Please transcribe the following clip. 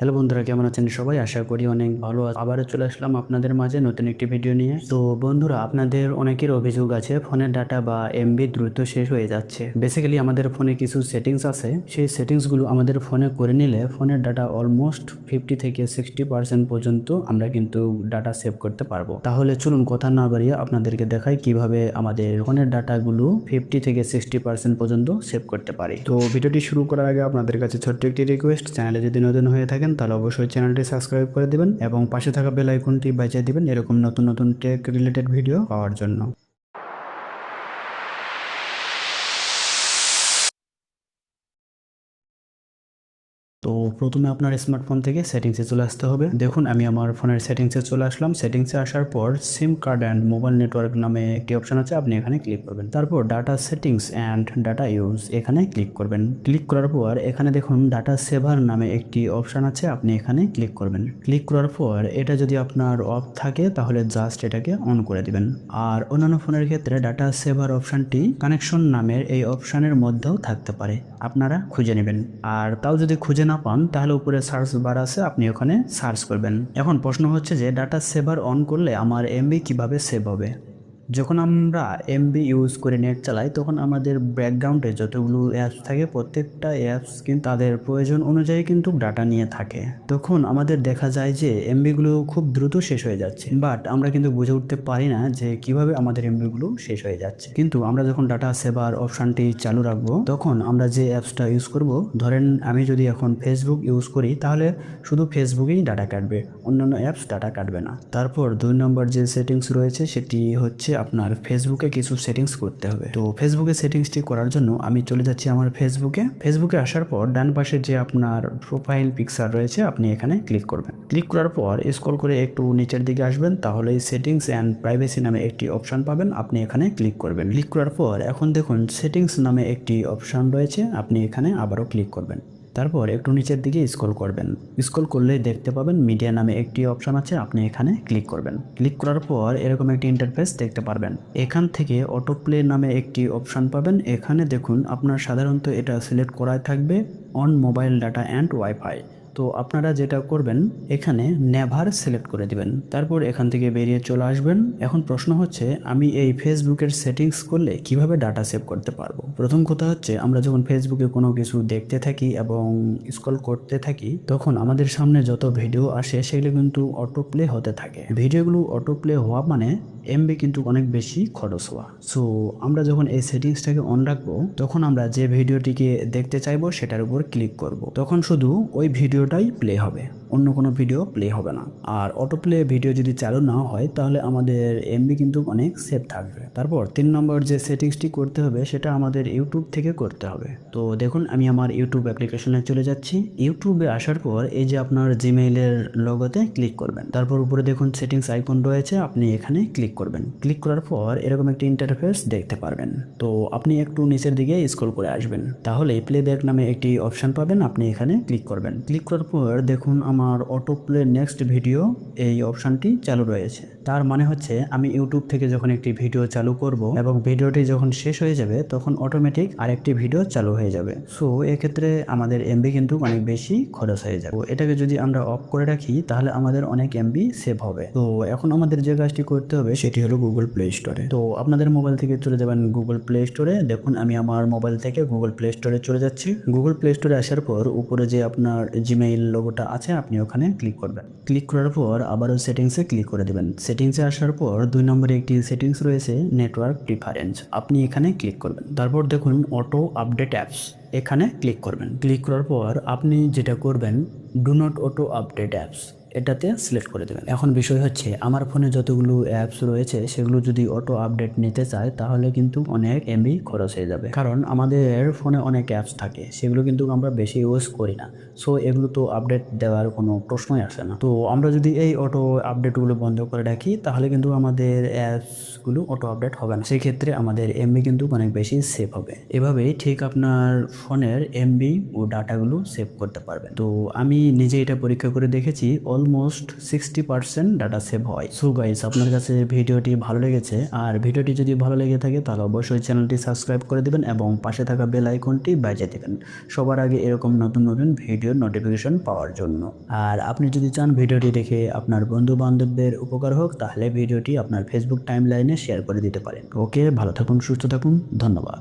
Hello বন্ধুরা, কেমন আছেন সবাই? আশা করি অনেক ভালো। আবারও চলে আসলাম আপনাদের মাঝে নতুন একটি ভিডিও নিয়ে। তো বন্ধুরা, আপনাদের অনেকের অভিযোগ আছে, ফোনের ডাটা বা এমবি দ্রুত শেষ হয়ে যাচ্ছে। বেসিক্যালি আমাদের ফোনে কিছু সেটিংস আছে। সেই সেটিংসগুলো আমাদের ফোনে করে নিলে ফোনের ডাটা অলমোস্ট ফিফটি থেকে সিক্সটি পার্সেন্ট পর্যন্ত আমরা কিন্তু ডাটা সেভ করতে পারব। তাহলে চলুন কথা না বাড়িয়ে আপনাদেরকে দেখাই কীভাবে আমাদের ফোনের ডাটাগুলো ফিফটি থেকে সিক্সটি পার্সেন্ট পর্যন্ত সেভ করতে পারি। তো ভিডিওটি শুরু করার আগে আপনাদের কাছে ছোট্ট একটি রিকোয়েস্ট চ্যানেলে যদি নতুন হয়ে থাকেন তাহলে অবশ্যই চ্যানেলটি সাবস্ক্রাইব করে দেবেন এবং পাশে থাকা বেল আইকনটি বাজিয়ে দিবেন এরকম নতুন নতুন টেক রিলেটেড ভিডিও পাওয়ার জন্য। প্রথমে আপনার স্মার্টফোন থেকে সেটিংসে চলে আসতে হবে। দেখুন, আমি আমার ফোনের সেটিংসে চলে আসলাম। সেটিংসে আসার পর SIM card and mobile network নামে একটি অপশন আছে, আপনি এখানে ক্লিক করবেন। তারপর data settings and data use এখানে ক্লিক করবেন। ক্লিক করার পর এখানে দেখুন ডাটা সেভার নামে একটি অপশন আছে, আপনি এখানে ক্লিক করবেন। ক্লিক করার পর এটা যদি আপনার অফ থাকে, তাহলে জাস্ট এটাকে অন করে দিবেন। আর অন্যান্য ফোনের ক্ষেত্রে ডাটা সেভার অপশানটি কানেকশন নামের এই অপশানের মধ্যেও থাকতে পারে। আপনারা খুঁজে নেবেন। আর তাও যদি খুঁজে না পান তাহলে উপরে সার্চ বার আছে, আপনি ওখানে সার্চ করবেন। এখন প্রশ্ন হচ্ছে যে ডাটা সেভার অন করলে আমার এমবি কীভাবে সেভ হবে? যখন আমরা এমবি ইউজ করে নেট চালাই, তখন আমাদের ব্যাকগ্রাউন্ডে যতগুলো অ্যাপস থাকে, প্রত্যেকটা অ্যাপস কিন্তু তাদের প্রয়োজন অনুযায়ী কিন্তু ডাটা নিয়ে থাকে। তখন আমাদের দেখা যায় যে এমবিগুলো খুব দ্রুত শেষ হয়ে যাচ্ছে। বাট আমরা কিন্তু বুঝে উঠতে পারি না যে কীভাবে আমাদের এমবিগুলো শেষ হয়ে যাচ্ছে। কিন্তু আমরা যখন ডাটা সেভার অপশানটি চালু রাখব, তখন আমরা যে অ্যাপসটা ইউজ করব, ধরেন আমি যদি এখন ফেসবুক ইউজ করি, তাহলে শুধু ফেসবুকেই ডাটা কাটবে, অন্যান্য অ্যাপস ডাটা কাটবে না। তারপর দুই নম্বর যে সেটিংস রয়েছে, সেটি হচ্ছে আপনার ফেসবুকে কিছু সেটিংস করতে হবে। তো ফেসবুকে সেটিংসটি করার জন্য আমি চলে যাচ্ছি আমার ফেসবুকে ফেসবুকে আসার পর ডান পাশে যে আপনার প্রোফাইল পিকচার রয়েছে, আপনি এখানে ক্লিক করবেন। ক্লিক করার পর স্ক্রল করে একটু নিচের দিকে আসবেন, তাহলে সেটিংস অ্যান্ড প্রাইভেসি নামে একটি অপশান পাবেন, আপনি এখানে ক্লিক করবেন। ক্লিক করার পর এখন দেখুন সেটিংস নামে একটি অপশন রয়েছে, আপনি এখানে আবারও ক্লিক করবেন। তারপর একটু নিচের দিকে স্ক্রল করবেন। স্ক্রল করলে দেখতে পাবেন মিডিয়া নামে একটি অপশান আছে, আপনি এখানে ক্লিক করবেন। ক্লিক করার পর এরকম একটি ইন্টারফেস দেখতে পারবেন। এখান থেকে অটো প্লে নামে একটি অপশান পাবেন। এখানে দেখুন, আপনার সাধারণত এটা সিলেক্ট করাই থাকবে on mobile data and WiFi তো আপনারা যেটা করবেন, এখানে নেভার সিলেক্ট করে দিবেন। তারপর এখান থেকে বেরিয়ে চলে আসবেন। এখন প্রশ্ন হচ্ছে, আমি এই ফেসবুকের সেটিংস করলে কীভাবে ডাটা সেভ করতে পারব? প্রথম কথা হচ্ছে, আমরা যখন ফেসবুকে কোনো কিছু দেখতে থাকি এবং স্ক্রল করতে থাকি, তখন আমাদের সামনে যত ভিডিও আসে, সেগুলো কিন্তু অটো প্লে হতে থাকে। ভিডিওগুলো অটো প্লে হওয়া মানে এমবি কিন্তু অনেক বেশি খরচ হওয়া সো আমরা যখন এই সেটিংসটাকে অন রাখব, তখন আমরা যে ভিডিওটিকে দেখতে চাইব, সেটার উপর ক্লিক করব। তখন শুধু ওই ভিডিওটাই প্লে হবে অন্য কোনো ভিডিও প্লে হবে না। আর অটো প্লে ভিডিও যদি চালু না হয়, তাহলে আমাদের এমবি কিন্তু অনেক সেভ থাকবে। তারপর তিন নম্বর যে সেটিংসটি করতে হবে, সেটা আমাদের ইউটিউব থেকে করতে হবে। তো দেখুন, আমি আমার ইউটিউব অ্যাপ্লিকেশনে চলে যাচ্ছি। ইউটিউবে আসার পর এই যে আপনার জিমেইলের লগোতে ক্লিক করবেন। তারপর উপরে দেখুন সেটিংস আইকন রয়েছে, আপনি এখানে ক্লিক করবেন। ক্লিক করার পর এরকম একটি ইন্টারফেস দেখতে পারবেন। তো আপনি একটু নিচের দিকে স্ক্রল করে আসবেন। তাহলে প্লে প্লেব্যাক নামে একটি অপশান পাবেন, আপনি এখানে ক্লিক করবেন। ক্লিক করার পর দেখুন আমার অটো প্লে নেক্সট ভিডিও এই অপশানটি চালু রয়েছে। তার মানে হচ্ছে আমি ইউটিউব থেকে যখন একটি ভিডিও চালু করব এবং ভিডিওটি যখন শেষ হয়ে যাবে, তখন অটোমেটিক আরেকটি ভিডিও চালু হয়ে যাবে। সো এক্ষেত্রে আমাদের এমবি কিন্তু অনেক বেশি খরচ হয়ে যাবে। এটাকে যদি আমরা অফ করে রাখি, তাহলে আমাদের অনেক এমবি সেভ হবে। তো এখন আমাদের যে কাজটি করতে হবে, সেটি হলো গুগল প্লে স্টোরে তো আপনাদের মোবাইল থেকে চলে যাবেন গুগল প্লে স্টোরে দেখুন, আমি আমার মোবাইল থেকে গুগল প্লে স্টোরে চলে যাচ্ছি। গুগল প্লে স্টোরে আসার পর, উপরে যে আপনার জিমেইল লোগোটা আছে আপনি ওখানে ক্লিক করবেন। ক্লিক করার পর আবারও সেটিংসে ক্লিক করে দেবেন। সেটিংসে আসার পর দুই নম্বরে একটি সেটিংস রয়েছে নেটওয়ার্ক প্রিফারেন্স আপনি এখানে ক্লিক করবেন। তারপর দেখুন অটো আপডেট অ্যাপস এখানে ক্লিক করবেন। ক্লিক করার পর আপনি যেটা করবেন do not auto update apps এটাতে সিলেক্ট করে দেবেন। এখন বিষয় হচ্ছে, আমার ফোনে যতগুলো অ্যাপস রয়েছে, সেগুলো যদি অটো আপডেট নিতে চায়, তাহলে কিন্তু অনেক এমবি খরচ হয়ে যাবে। কারণ আমাদের ফোনে অনেক অ্যাপস থাকে, সেগুলো কিন্তু আমরা বেশি ইউজ করি না। সো এগুলো তো আপডেট দেওয়ার কোনো প্রশ্নই আসে না। তো, আমরা যদি এই অটো আপডেটগুলো বন্ধ করে রাখি, তাহলে কিন্তু আমাদের অ্যাপসগুলো অটো আপডেট হবে না। সেক্ষেত্রে আমাদের এমবি কিন্তু অনেক বেশি সেভ হবে। এভাবেই ঠিক আপনার ফোনের এমবি ও ডাটাগুলো সেভ করতে পারবেন। তো, আমি নিজে এটা পরীক্ষা করে দেখেছি almost sixty percent data save হয়। সো গাইস আপনার কাছে ভিডিওটি ভালো লেগেছে, আর ভিডিওটি যদি ভালো লেগে থাকে, তাহলে অবশ্যই চ্যানেলটি সাবস্ক্রাইব করে দেবেন এবং পাশে থাকা বেল আইকনটি বাজিয়ে দেবেন, সবার আগে এরকম নতুন নতুন ভিডিওর নোটিফিকেশন পাওয়ার জন্য। আর আপনি যদি চান ভিডিওটি দেখে আপনার বন্ধু বান্ধবদের উপকার হোক, তাহলে ভিডিওটি আপনার ফেসবুক টাইম লাইনে শেয়ার করে দিতে পারেন। ওকে ভালো থাকুন, সুস্থ থাকুন, ধন্যবাদ।